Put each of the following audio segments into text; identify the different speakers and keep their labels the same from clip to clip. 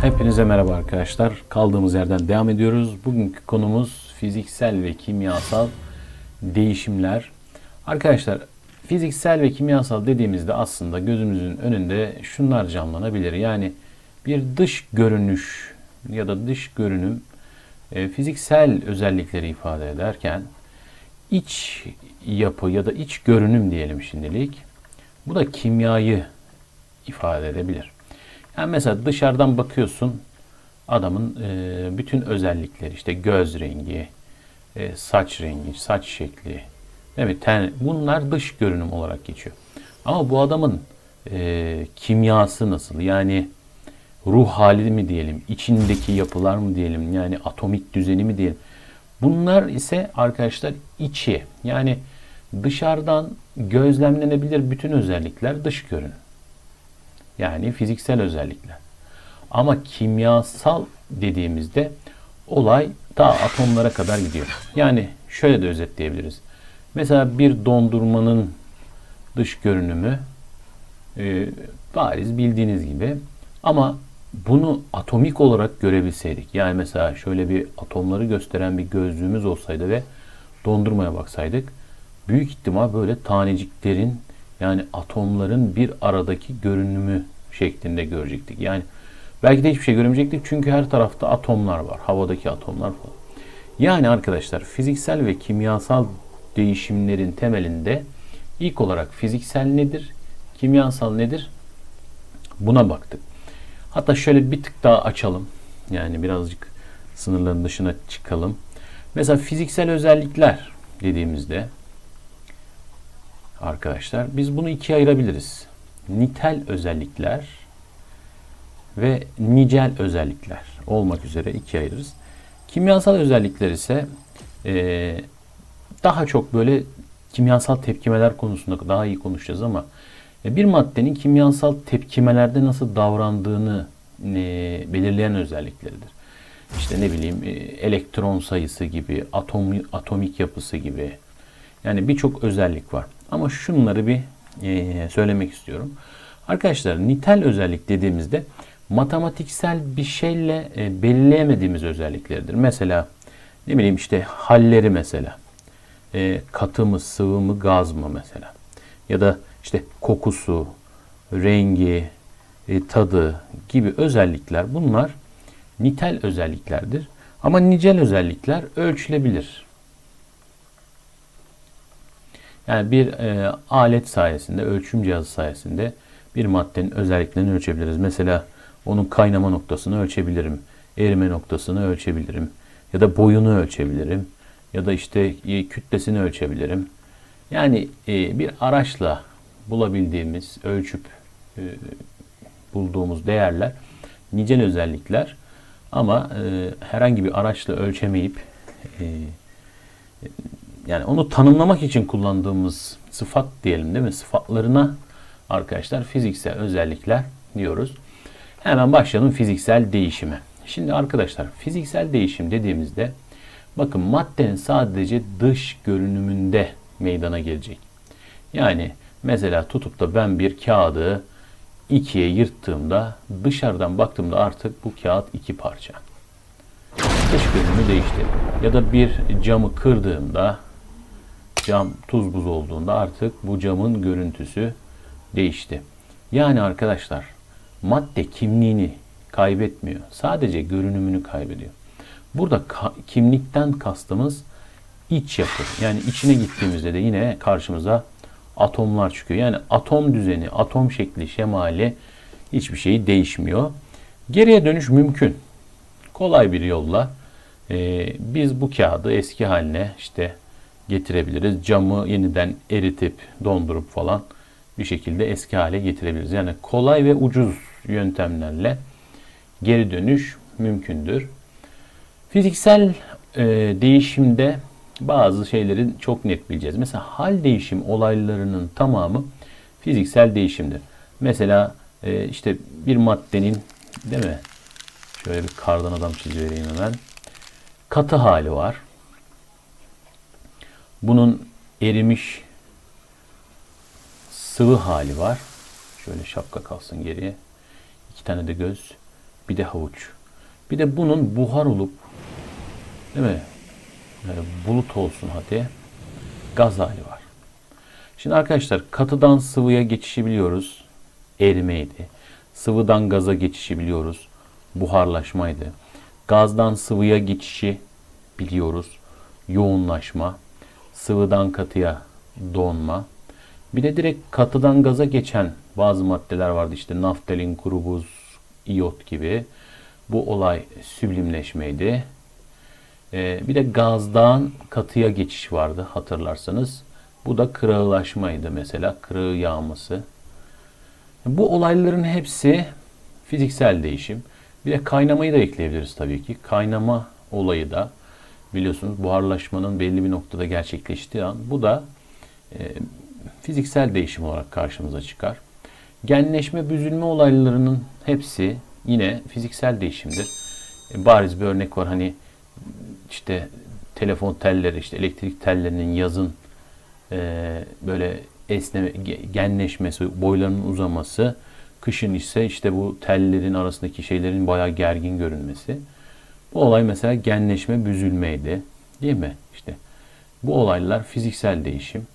Speaker 1: Hepinize merhaba arkadaşlar. Kaldığımız yerden devam ediyoruz. Bugünkü konumuz fiziksel ve kimyasal değişimler. Arkadaşlar fiziksel ve kimyasal dediğimizde aslında gözümüzün önünde şunlar canlanabilir. Yani bir dış görünüş ya da dış görünüm e, fiziksel özellikleri ifade ederken iç yapı ya da iç görünüm diyelim şimdilik. Bu da kimyayı ifade edebilir. Yani mesela dışarıdan bakıyorsun adamın e, bütün özellikleri işte göz rengi, e, saç rengi, saç şekli, değil mi? Ten, bunlar dış görünüm olarak geçiyor. Ama bu adamın e, kimyası nasıl? Yani ruh hali mi diyelim, içindeki yapılar mı diyelim, yani atomik düzeni mi diyelim. Bunlar ise arkadaşlar içi. Yani dışarıdan gözlemlenebilir bütün özellikler dış görünüm. Yani fiziksel özellikler. Ama kimyasal dediğimizde olay ta atomlara kadar gidiyor. Yani şöyle de özetleyebiliriz. Mesela bir dondurmanın dış görünümü e, bariz bildiğiniz gibi ama bunu atomik olarak görebilseydik. Yani mesela şöyle bir atomları gösteren bir gözlüğümüz olsaydı ve dondurmaya baksaydık büyük ihtimal böyle taneciklerin yani atomların bir aradaki görünümü şeklinde görecektik. Yani belki de hiçbir şey göremeyecektik çünkü her tarafta atomlar var. Havadaki atomlar falan. Yani arkadaşlar fiziksel ve kimyasal değişimlerin temelinde ilk olarak fiziksel nedir, kimyasal nedir? Buna baktık. Hatta şöyle bir tık daha açalım. Yani birazcık sınırların dışına çıkalım. Mesela fiziksel özellikler dediğimizde arkadaşlar biz bunu ikiye ayırabiliriz. Nitel özellikler ve nicel özellikler olmak üzere ikiye ayırırız. Kimyasal özellikler ise e, daha çok böyle kimyasal tepkimeler konusunda daha iyi konuşacağız ama e, bir maddenin kimyasal tepkimelerde nasıl davrandığını e, belirleyen özellikleridir. İşte ne bileyim e, elektron sayısı gibi, atom atomik yapısı gibi. Yani birçok özellik var. Ama şunları bir e, söylemek istiyorum. Arkadaşlar nitel özellik dediğimizde matematiksel bir şeyle e, belirleyemediğimiz özellikleridir. Mesela ne bileyim işte halleri mesela. E, katı mı, sıvı mı, gaz mı mesela. Ya da işte kokusu, rengi, e, tadı gibi özellikler bunlar nitel özelliklerdir. Ama nicel özellikler ölçülebilir. Yani bir e, alet sayesinde, ölçüm cihazı sayesinde bir maddenin özelliklerini ölçebiliriz. Mesela onun kaynama noktasını ölçebilirim, erime noktasını ölçebilirim ya da boyunu ölçebilirim ya da işte e, kütlesini ölçebilirim. Yani e, bir araçla bulabildiğimiz, ölçüp e, bulduğumuz değerler nicel özellikler ama e, herhangi bir araçla ölçemeyip e, yani onu tanımlamak için kullandığımız sıfat diyelim değil mi? Sıfatlarına arkadaşlar fiziksel özellikler diyoruz. Hemen başlayalım fiziksel değişime. Şimdi arkadaşlar fiziksel değişim dediğimizde bakın maddenin sadece dış görünümünde meydana gelecek. Yani mesela tutup da ben bir kağıdı ikiye yırttığımda dışarıdan baktığımda artık bu kağıt iki parça. Dış görünümü değişti. Ya da bir camı kırdığımda cam tuz buz olduğunda artık bu camın görüntüsü değişti. Yani arkadaşlar madde kimliğini kaybetmiyor. Sadece görünümünü kaybediyor. Burada ka- kimlikten kastımız iç yapı. Yani içine gittiğimizde de yine karşımıza atomlar çıkıyor. Yani atom düzeni, atom şekli, şemali hiçbir şey değişmiyor. Geriye dönüş mümkün. Kolay bir yolla e, biz bu kağıdı eski haline işte getirebiliriz. Camı yeniden eritip dondurup falan bir şekilde eski hale getirebiliriz. Yani kolay ve ucuz yöntemlerle geri dönüş mümkündür. Fiziksel e, değişimde bazı şeyleri çok net bileceğiz. Mesela hal değişim olaylarının tamamı fiziksel değişimdir. Mesela e, işte bir maddenin değil mi? Şöyle bir kardan adam çizivereyim hemen. Katı hali var. Bunun erimiş sıvı hali var. Şöyle şapka kalsın geriye. İki tane de göz. bir de havuç. Bir de bunun buhar olup değil mi? Yani bulut olsun hadi. Gaz hali var. Şimdi arkadaşlar katıdan sıvıya geçişi biliyoruz. Erimeydi. Sıvıdan gaza geçişi biliyoruz. Buharlaşmaydı. Gazdan sıvıya geçişi biliyoruz. Yoğunlaşma. Sıvıdan katıya donma. Bir de direkt katıdan gaza geçen bazı maddeler vardı. İşte naftalin, kuru buz, iyot gibi. Bu olay süblimleşmeydi. Ee, bir de gazdan katıya geçiş vardı hatırlarsanız. Bu da kırağılaşmaydı mesela. Kırığı yağması. Bu olayların hepsi fiziksel değişim. Bir de kaynamayı da ekleyebiliriz tabii ki. Kaynama olayı da biliyorsunuz buharlaşmanın belli bir noktada gerçekleştiği an bu da e, fiziksel değişim olarak karşımıza çıkar. Genleşme, büzülme olaylarının hepsi yine fiziksel değişimdir. E, bariz bir örnek var hani işte telefon telleri, işte elektrik tellerinin yazın e, böyle esneme, ge- genleşmesi, boylarının uzaması, kışın ise işte bu tellerin arasındaki şeylerin bayağı gergin görünmesi. Bu olay mesela genleşme, büzülmeydi. Değil mi? İşte bu olaylar fiziksel değişim.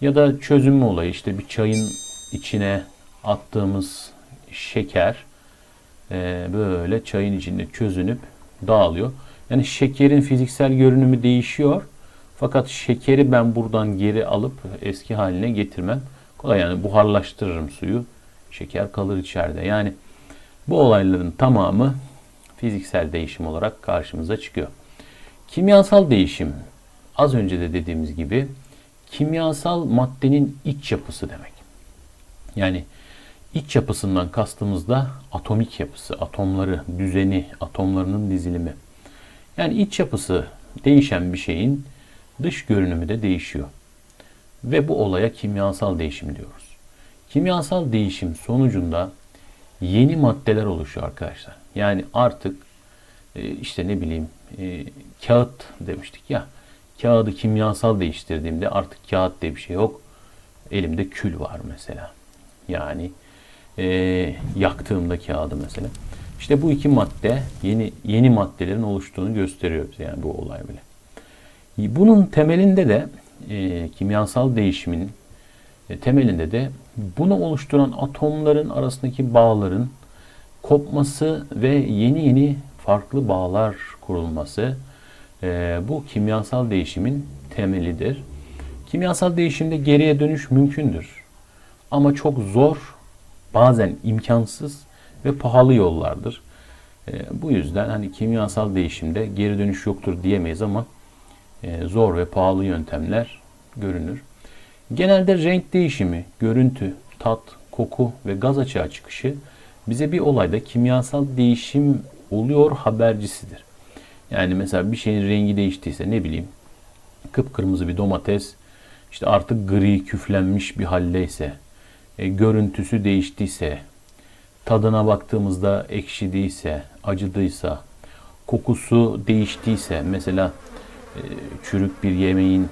Speaker 1: Ya da çözünme olayı işte bir çayın içine attığımız şeker e, böyle çayın içinde çözünüp dağılıyor. Yani şekerin fiziksel görünümü değişiyor. Fakat şekeri ben buradan geri alıp eski haline getirmem. Kolay yani buharlaştırırım suyu. Şeker kalır içeride. Yani bu olayların tamamı fiziksel değişim olarak karşımıza çıkıyor. Kimyasal değişim az önce de dediğimiz gibi kimyasal maddenin iç yapısı demek. Yani iç yapısından kastımızda atomik yapısı, atomları, düzeni, atomlarının dizilimi. Yani iç yapısı değişen bir şeyin dış görünümü de değişiyor. Ve bu olaya kimyasal değişim diyoruz. Kimyasal değişim sonucunda yeni maddeler oluşuyor arkadaşlar. Yani artık e, işte ne bileyim e, kağıt demiştik ya. Kağıdı kimyasal değiştirdiğimde artık kağıt diye bir şey yok. Elimde kül var mesela. Yani e, yaktığımda kağıdı mesela. İşte bu iki madde yeni yeni maddelerin oluştuğunu gösteriyor bize yani bu olay bile. Bunun temelinde de e, kimyasal değişimin e, temelinde de bunu oluşturan atomların arasındaki bağların kopması ve yeni yeni farklı bağlar kurulması e, bu kimyasal değişimin temelidir. Kimyasal değişimde geriye dönüş mümkündür. Ama çok zor, bazen imkansız ve pahalı yollardır. E, bu yüzden hani kimyasal değişimde geri dönüş yoktur diyemeyiz ama e, zor ve pahalı yöntemler görünür. Genelde renk değişimi, görüntü, tat, koku ve gaz açığa çıkışı bize bir olayda kimyasal değişim oluyor habercisidir. Yani mesela bir şeyin rengi değiştiyse ne bileyim kıpkırmızı bir domates işte artık gri küflenmiş bir haldeyse, e, görüntüsü değiştiyse, tadına baktığımızda ekşidiyse, acıdıysa, kokusu değiştiyse mesela e, çürük bir yemeğin,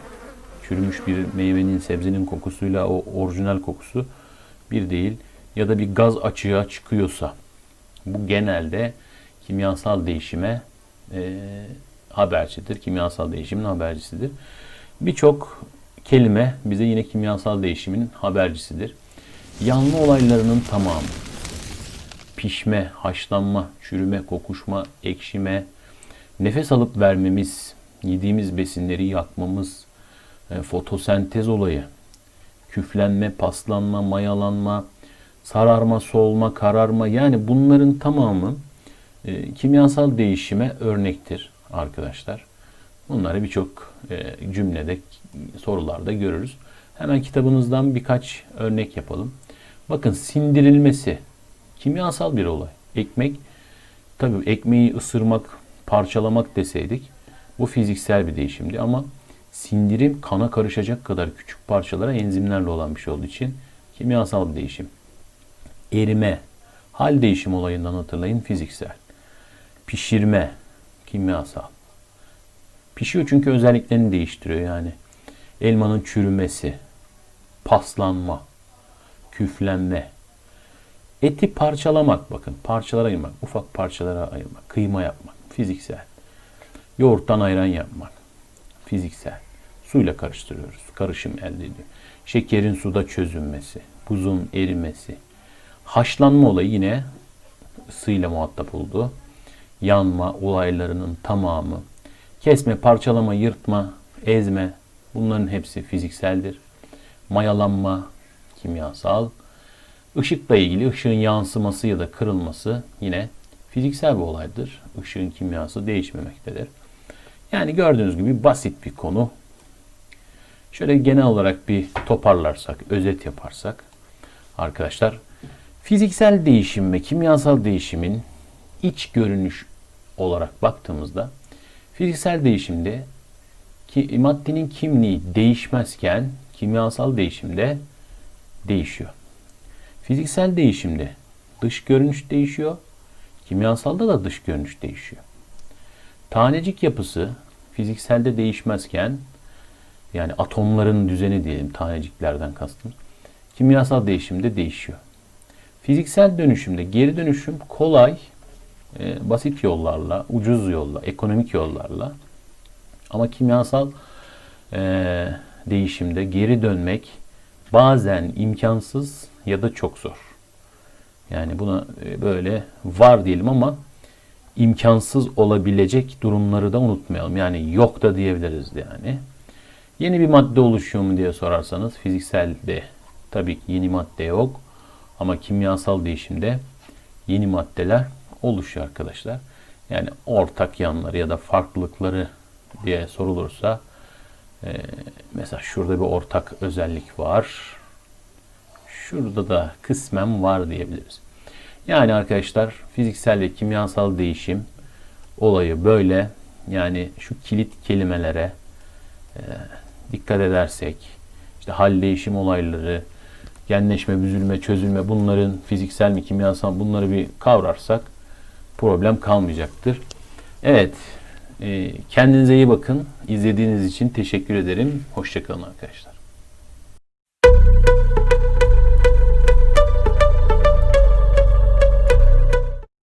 Speaker 1: çürümüş bir meyvenin, sebzenin kokusuyla o orijinal kokusu bir değil ya da bir gaz açığa çıkıyorsa bu genelde kimyasal değişime e, habercidir. Kimyasal değişimin habercisidir. Birçok kelime bize yine kimyasal değişimin habercisidir. Yanma olaylarının tamamı pişme, haşlanma, çürüme, kokuşma, ekşime, nefes alıp vermemiz, yediğimiz besinleri yakmamız, e, fotosentez olayı, küflenme, paslanma, mayalanma, sararma, solma, kararma yani bunların tamamı e, kimyasal değişime örnektir arkadaşlar. Bunları birçok e, cümlede, sorularda görürüz. Hemen kitabınızdan birkaç örnek yapalım. Bakın sindirilmesi kimyasal bir olay. Ekmek, tabii ekmeği ısırmak, parçalamak deseydik bu fiziksel bir değişimdi ama sindirim kana karışacak kadar küçük parçalara enzimlerle olan bir şey olduğu için kimyasal bir değişim. Erime, hal değişim olayından hatırlayın fiziksel. Pişirme, kimyasal. Pişiyor çünkü özelliklerini değiştiriyor yani. Elmanın çürümesi, paslanma, küflenme. Eti parçalamak bakın parçalara ayırmak, ufak parçalara ayırmak, kıyma yapmak fiziksel. Yoğurttan ayran yapmak fiziksel. Suyla karıştırıyoruz. Karışım elde ediyor. Şekerin suda çözünmesi, buzun erimesi. Haşlanma olayı yine ısıyla muhatap oldu. Yanma olaylarının tamamı. Kesme, parçalama, yırtma, ezme bunların hepsi fizikseldir. Mayalanma kimyasal. Işıkla ilgili ışığın yansıması ya da kırılması yine fiziksel bir olaydır. Işığın kimyası değişmemektedir. Yani gördüğünüz gibi basit bir konu. Şöyle genel olarak bir toparlarsak, özet yaparsak arkadaşlar fiziksel değişim ve kimyasal değişimin iç görünüş olarak baktığımızda fiziksel değişimde ki maddenin kimliği değişmezken kimyasal değişimde değişiyor. Fiziksel değişimde dış görünüş değişiyor. Kimyasalda da dış görünüş değişiyor. Tanecik yapısı fizikselde değişmezken yani atomların düzeni diyelim taneciklerden kastım. Kimyasal değişimde değişiyor. Fiziksel dönüşümde geri dönüşüm kolay, e, basit yollarla, ucuz yolla, ekonomik yollarla ama kimyasal e, değişimde geri dönmek bazen imkansız ya da çok zor. Yani buna e, böyle var diyelim ama imkansız olabilecek durumları da unutmayalım. Yani yok da diyebiliriz yani. Yeni bir madde oluşuyor mu diye sorarsanız fizikselde tabii ki yeni madde yok. Ama kimyasal değişimde yeni maddeler oluşuyor arkadaşlar. Yani ortak yanları ya da farklılıkları diye sorulursa e, mesela şurada bir ortak özellik var. Şurada da kısmen var diyebiliriz. Yani arkadaşlar fiziksel ve kimyasal değişim olayı böyle. Yani şu kilit kelimelere e, dikkat edersek işte hal değişim olayları, genleşme, büzülme, çözülme bunların fiziksel mi kimyasal mı bunları bir kavrarsak problem kalmayacaktır. Evet e, kendinize iyi bakın. İzlediğiniz için teşekkür ederim. Hoşçakalın arkadaşlar.